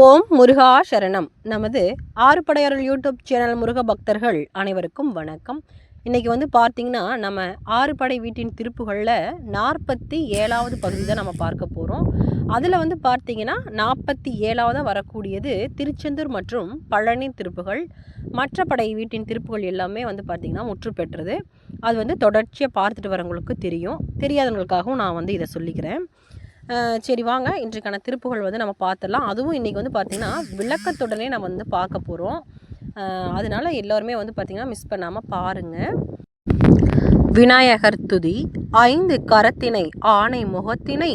ஓம் முருகா சரணம். நமது ஆறுபடையாரல் YouTube channel Muruga பக்தர்கள் அனைவருக்கும் வணக்கம். இன்றைக்கி வந்து பார்த்திங்கன்னா நம்ம ஆறுபடை வீட்டின் திருப்புகளில் நாற்பத்தி ஏழாவது பகுதி தான் நம்ம பார்க்க போகிறோம் அதில் வந்து பார்த்திங்கன்னா நாற்பத்தி ஏழாவதாக வரக்கூடியது திருச்செந்தூர் மற்றும் பழனி திருப்புகள். மற்ற படை வீட்டின் திருப்புகள் எல்லாமே வந்து பார்த்திங்கன்னா முற்று பெற்றது. அது வந்து தொடர்ச்சியாக பார்த்துட்டு வரவங்களுக்கு தெரியும். தெரியாதவங்களுக்காகவும் நான் வந்து இதை சொல்லிக்கிறேன். சரி வாங்க. இன்றைக்கான திருப்புகள் வந்து நம்ம பார்த்துடலாம். அதுவும் இன்றைக்கி வந்து பார்த்திங்கன்னா விளக்கத்துடனே நம்ம வந்து பார்க்க போகிறோம் அதனால எல்லோருமே வந்து பார்த்திங்கன்னா மிஸ் பண்ணாமல் பாருங்கள் விநாயகர் துதி ஐந்து கரத்தினை ஆணை முகத்தினை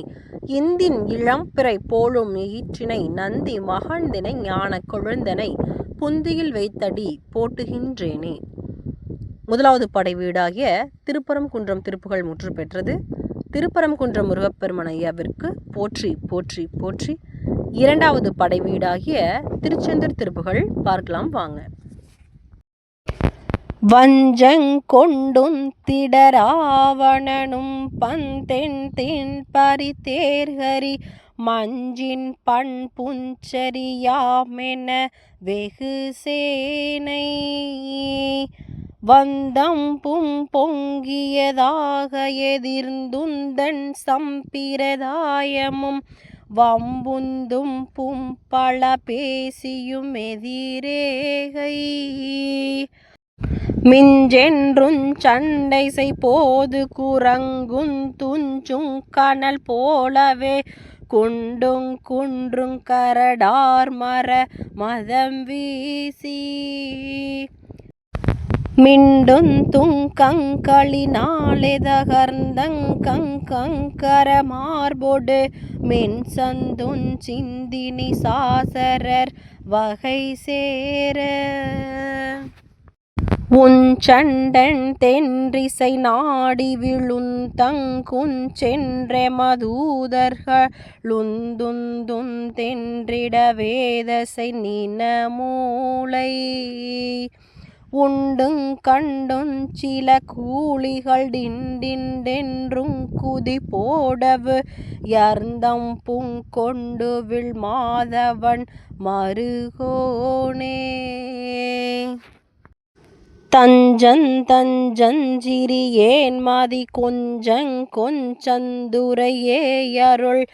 இந்தின் இளம்பிறை போலும் ஈற்றினை நந்தி மகழ்ந்தினை ஞான கொழுந்தனை புந்தியில் வைத்தடி போட்டுகின்றேனே. முதலாவது படை வீடாகிய திருப்பரங்குன்றம் திருப்புகள் முற்று பெற்றது. திருப்பரங்குன்றம் முருகப்பெருமன் ஐயாவிற்கு போற்றி போற்றி போற்றி. இரண்டாவது படை வீடாகிய திருச்செந்தூர் திருப்புகள் பார்க்கலாம் வாங்க. வஞ்சங்கொண்டும் திடராவணனும் பந்தென் தென் பரிதேர்கரி மஞ்சின் பண் புஞ்சரியாமென வெகு சேனை வந்தம்பும் பொங்கியதாக எதிர்ந்துந்தன் சம்பிரதாயமும் வம்புந்தும் பும் பல பேசியும் எதிரேகை. மிஞ்சென்றும் சண்டைசை போது குரங்குங் துஞ்சுங் கனல் போலவே குண்டுங் குன்றுங் கரடார் மர மதம் வீசி. மிண்டுந் துங்கங்களினாலெதகர்ந்தங் மார்பொடு மின் சந்துன் சிந்தினி சாசரர் வகை சேர உஞ்சண்டன் தென்றிசை நாடி விழுந்தங்குஞ்சென்ற மதூதர்களுந்துந்தும் தென்றிட வேதசை நின மூளை உண்டுங் கண்டுஞ் சில கூலிகள் டிண்டிண்டென்றுங் குதி போடவு. யர்ந்தம் புங்கொண்டு வில் மாதவன் மருகோனே. தஞ்சன் தஞ்சஞ்சிறி ஏன் மதி கொஞ்சங் கொஞ்சந்துரையே அருள்.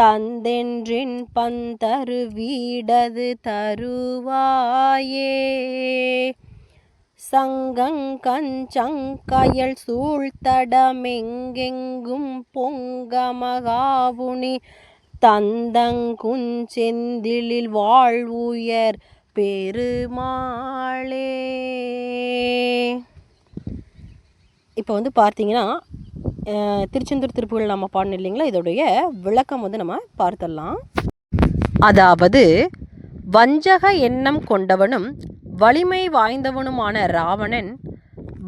தந்தென்றின் பந்தரு வீடது தருவாயே. சங்கங் கஞ்சங்கயல் சூழ்த்தடமெங்கெங்கும் பொங்கமகாவுனி தந்தங்குஞ்செந்திலில் வாழ்வுயர் பெருமாளே. இப்போ வந்து பார்த்தீங்கன்னா திருச்செந்தூர் திருப்புகள் நம்ம பாடணும் இல்லைங்களா? இதோடைய விளக்கம் வந்து நம்ம பார்த்துடலாம். அதாவது வஞ்சக எண்ணம் கொண்டவனும் வலிமை வாய்ந்தவனுமான ராவணன்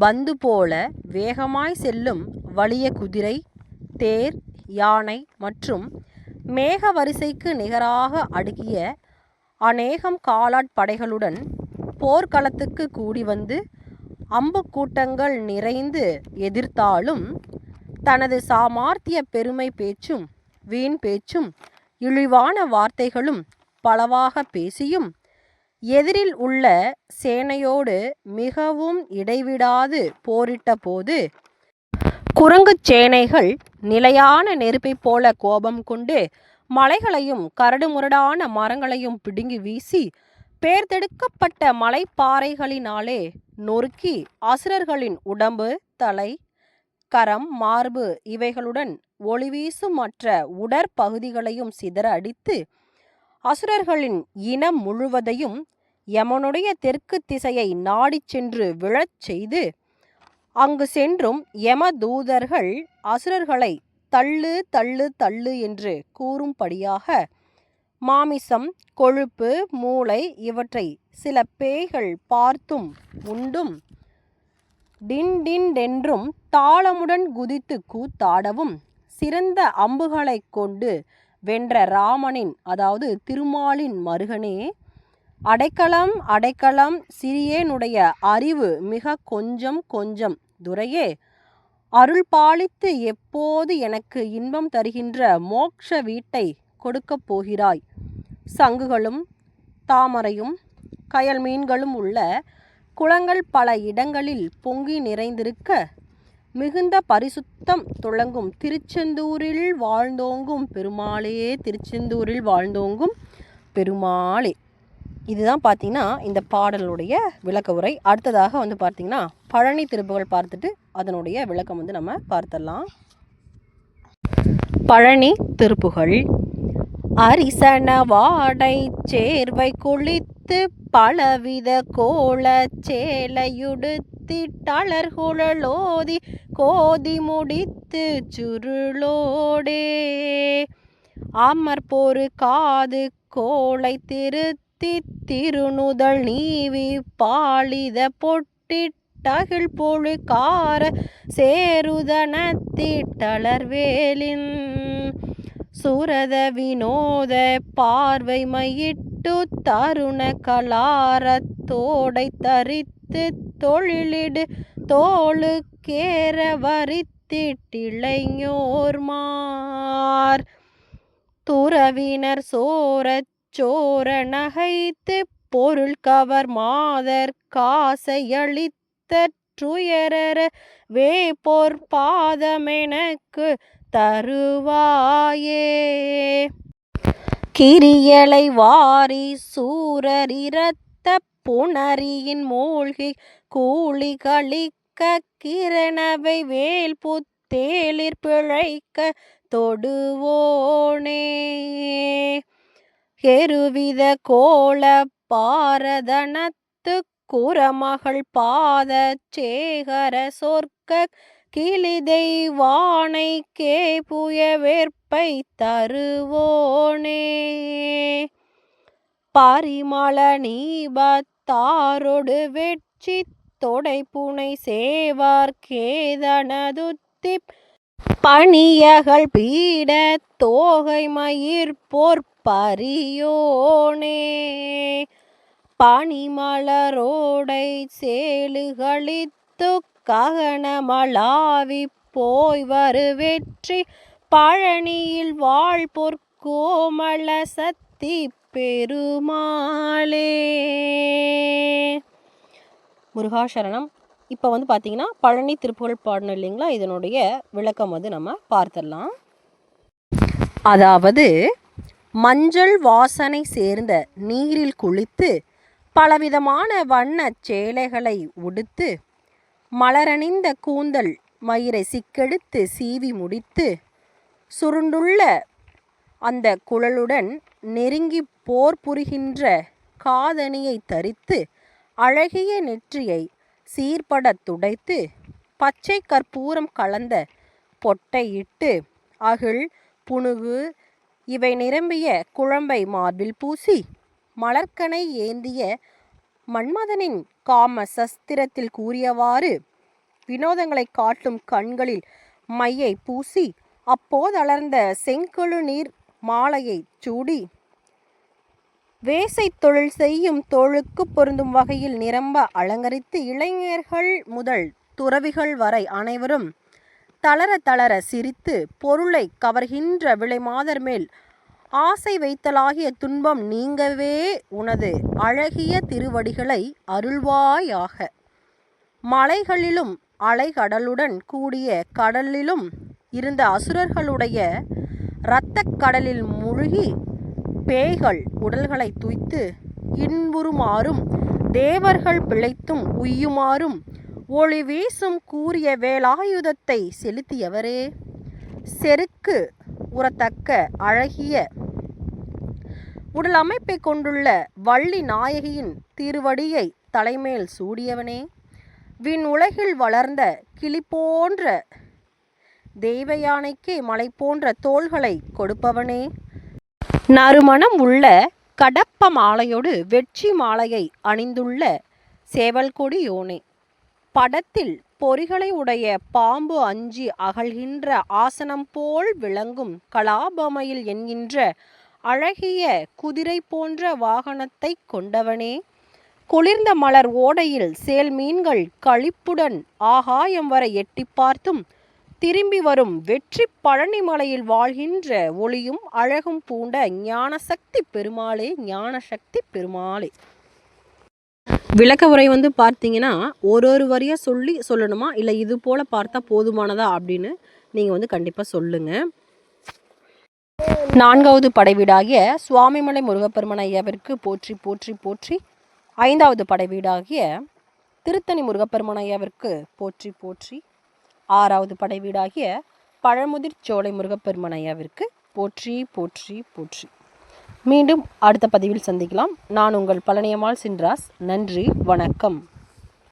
பந்து போல வேகமாய் செல்லும் வலிய குதிரை தேர் யானை மற்றும் மேக வரிசைக்கு நிகராக அடுக்கிய அநேகம் காலாட்படைகளுடன் போர்க்களத்துக்கு கூடி வந்து அம்புக்கூட்டங்கள் நிறைந்து எதிர்த்தாலும் தனது சாமார்த்திய பெருமை பேச்சும் வீண் பேச்சும் இழிவான வார்த்தைகளும் பலவாக பேசியும் எதிரில் உள்ள சேனையோடு மிகவும் இடைவிடாது போரிட்ட போது குரங்குச் சேனைகள் நிலையான நெருப்பைப் போல கோபம் கொண்டு மலைகளையும் கரடுமுரடான மரங்களையும் பிடுங்கி வீசி பேர்தெடுக்கப்பட்ட மலைப்பாறைகளினாலே நொறுக்கி அசுரர்களின் உடம்பு தலை கரம் மார்பு இவைகளுடன் ஒளிவீசும் மற்ற உடற்பகுதிகளையும் சிதற அடித்து அசுரர்களின் இனம் முழுவதையும் யமனுடைய தெற்கு திசையை நாடிச் சென்று விழச் செய்து அங்கு சென்றும் யம தூதர்கள் அசுரர்களை தள்ளு தள்ளு தள்ளு என்று கூறும்படியாக மாமிசம் கொழுப்பு மூளை இவற்றை சில பேய்கள் பார்த்தும் உண்டும் டின்டின்டென்றும் தாளமுடன் குதித்து கூத்தாடவும் சிறந்த அம்புகளைக் கொண்டு வென்ற ராமனின் அதாவது திருமாலின் மருகனே அடைக்கலம் அடைக்கலம் சிறியேனுடைய அறிவு மிக கொஞ்சம் கொஞ்சம். துரையே அருள் பாலித்து எப்போது எனக்கு இன்பம் தருகின்ற மோட்ச வீட்டை கொடுக்கப் போகிறாய்? சங்குகளும் தாமரையும் கயல் மீன்களும் உள்ள குளங்கள் பல இடங்களில் பொங்கி நிறைந்திருக்க மிகுந்த பரிசுத்தம் துளங்கும். திருச்செந்தூரில் வாழ்ந்தோங்கும். பெருமாளே திருச்செந்தூரில் வாழ்ந்தோங்கும். பெருமாளே. இதுதான் பார்த்தீங்கன்னா இந்த பாடலுடைய விளக்க உரை. அடுத்ததாக வந்து பார்த்தீங்கன்னா பழனி திருப்புகள் பார்த்துட்டு அதனுடைய விளக்கம் வந்து நம்ம பார்த்தரலாம் பழனி திருப்புகள். அரிசன வாடை சேர்வை குளித்து பலவித கோல சேலையுடுத்து டளர்குழலோதி கோதி முடித்து சுருளோடே. அமர் போரு காது கோளை திருத்தி திருநுதல் நீவி பாலித பொட்டிட்டகில் பொழு கார சேருதனத்திட்டளர்வேலின் சுரத வினோத பார்வை மையிட்டு தருண கலாரத்தோடை தரித்து தொழிலிடு தோளுக்கேற வரித்திட்டிளைஞோர்மார் துறவினர் சோரச் சோர நகைத்து பொருள் கவர் மாதர் காசையளித்த துயரற வேப்போர் பாதமெனக்கு தருவாயே. கிரியலை வாரி சூரரிரத்த புணரியின் மூழ்கி கூலி கழிக்க கிரணவை வேல் புத்தேளிர் பிழைக்க தொடுவோனே. எருவித கோல பாரதனத்து குரமகள் பாத சேகர சொர்க்க கிளிதை வானை கே புயவேற்பை தருவோனே. பரிமள நீபத்தாரொடு வெட்சி தொடைப்புனை சேவார் கேதனதுத்தி பணியகள் பீட தோகை மயிர் பொற்பரியோனே பனிமலரோடை சேலுகளித்து ககனமளாவி போய் வரு வெற்றி பழனியில் வாழ்பொற்கோமல சத்தி பெருமாளே. முருகாசரணம். இப்போ வந்து பார்த்தீங்கன்னா பழனி திருப்புகழ் பாடணும் இல்லைங்களா? இதனுடைய விளக்கம் வந்து நம்ம பார்த்துடலாம். அதாவது மஞ்சள் வாசனை சேர்ந்த நீரில் குளித்து பலவிதமான வண்ணச் சேலைகளை உடுத்து மலரணிந்த கூந்தல் மயிரை சிக்கெடுத்து சீவி முடித்து சுருண்டுள்ள அந்த குழலுடன் நெருங்கி போர் புரிகின்ற காதணியை தரித்து அழகிய நெற்றியை சீர்படத் துடைத்து பச்சை கற்பூரம் கலந்த பொட்டை இட்டு அகில் புனுகு இவை நிரம்பிய குழம்பை மார்பில் பூசி மலர்க்கனை ஏந்திய மன்மதனின் காம சஸ்திரத்தில் கூறியவாறு வினோதங்களை காட்டும் கண்களில் மையை பூசி அப்போதளர்ந்த செங்கழு நீர் மாலையை சூடி வேசை தொழில் செய்யும் தோளுக்கு பொருந்தும் வகையில் நிரம்ப அலங்கரித்து இளைஞர்கள் முதல் துறவிகள் வரை அனைவரும் தளர தளர சிரித்து பொருளை கவர்கின்ற விலைமாதர் மேல் ஆசை வைத்தலாகிய துன்பம் நீங்கவே உனது அழகிய திருவடிகளை அருள்வாயாக. மலைகளிலும் அலைகடலுடன் கூடிய கடலிலும் இருந்த அசுரர்களுடைய இரத்தக் கடலில் முழுகி பேய்கள் உடல்களை துய்த்து இன்புறுமாறும் தேவர்கள் பிழைத்தும் உய்யுமாறும் ஒளி வீசும் கூறிய வேலாயுதத்தை செலுத்தியவரே. செருக்கு உரத்தக்க அழகிய உடல் அமைப்பை கொண்டுள்ள வள்ளி நாயகியின் திருவடியை தலைமேல் சூடியவனே. விண் உலகில் வளர்ந்த கிளி போன்ற தெய்வ யானைக்கு மலை போன்ற தோள்களை கொடுப்பவனே. நறுமணம் உள்ள கடப்ப மாலையோடு வெற்றி மாலையை அணிந்துள்ள சேவல்கொடி யோனே. படத்தில் பொறிகளை உடைய பாம்பு அஞ்சி அகழ்கின்ற ஆசனம் போல் விளங்கும் கலாபமையில் என்கின்ற அழகிய குதிரை போன்ற வாகனத்தை கொண்டவனே. குளிர்ந்த மலர் ஓடையில் சேல் மீன்கள் களிப்புடன் ஆகாயம் வரை எட்டி பார்த்தும் திரும்பி வரும் வெற்றி பழனிமலையில் வாழ்கின்ற ஒளியும் அழகும் பூண்ட ஞானசக்தி பெருமாளே ஞானசக்தி பெருமாளே. விளக்க உரை வந்து பார்த்தீங்கன்னா ஒரு ஒரு வரியாக சொல்லி சொல்லணுமா? இல்லை இது போல் பார்த்தா போதுமானதா அப்படின்னு நீங்கள் வந்து கண்டிப்பாக சொல்லுங்கள் நான்காவது படைவீடாகிய சுவாமிமலை முருகப்பெருமன் ஐயாவிற்கு போற்றி போற்றி போற்றி. ஐந்தாவது படைவீடாகிய திருத்தணி முருகப்பெருமன் ஐயாவிற்கு போற்றி போற்றி. ஆறாவது படைவீடாகிய பழமுதிர் சோலை முருகப்பெருமன் ஐயாவிற்கு போற்றி போற்றி போற்றி. மீண்டும் அடுத்த பதிவில் சந்திக்கலாம். நான் உங்கள் பழனியம்மாள் சின்ராஸ். நன்றி வணக்கம்.